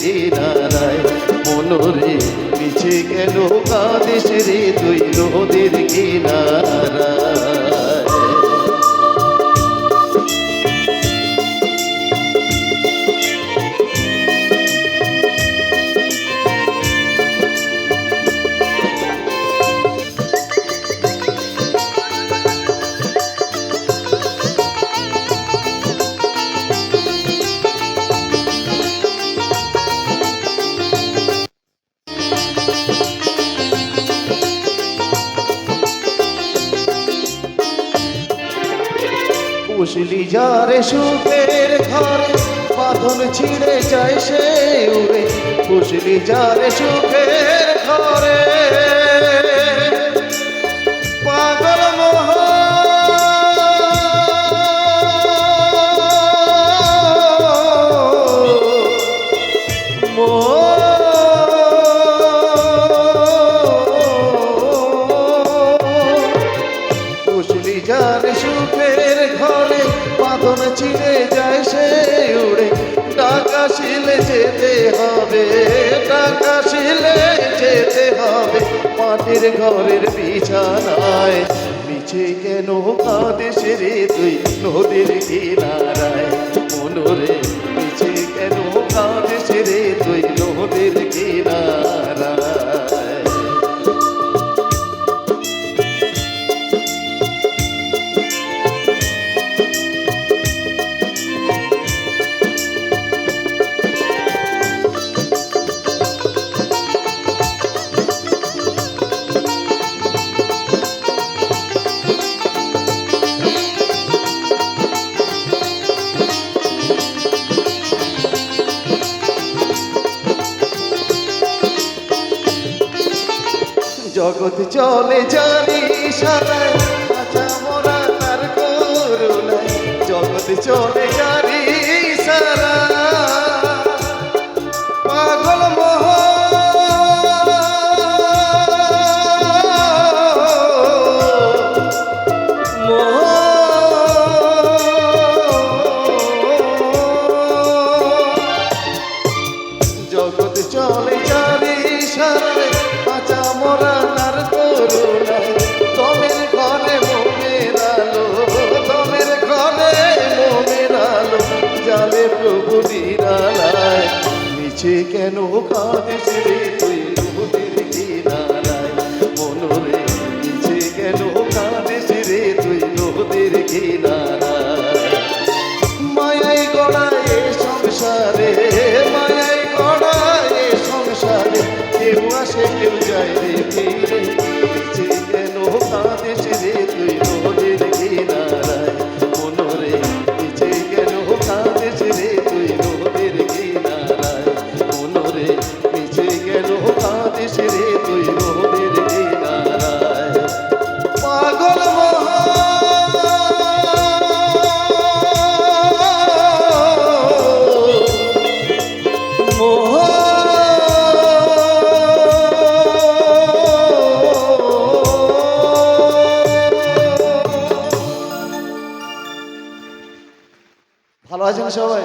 কিনারায় মনোরে মিছে কেন কাদেশ রে তুই নদীর কিনারায়? পুষলি যারে সুখের ঘরে পাথর ছিঁড়ে যায় সে উড়ে। পুষলি যারে সুখের ঘরে। বাঁধন ছিঁড়ে যায় সে উড়ে। টাকা শিলে যেতে হবে টাকা শিলে যেতে হবে। মাটির ঘরের বিছানায় নিচে কেন কাঁদিস রে তুই? নদীর কিনারায় মনোরে নিচে কেন কাঁদিস রে তুই? নদীর কিনারায় জগৎ চলে জানি সারা আচা মোরা তার করুণায়। জগৎ চলে প্রভু নিচে কেন কাঁদিস রে ভালো আছেন সবাই?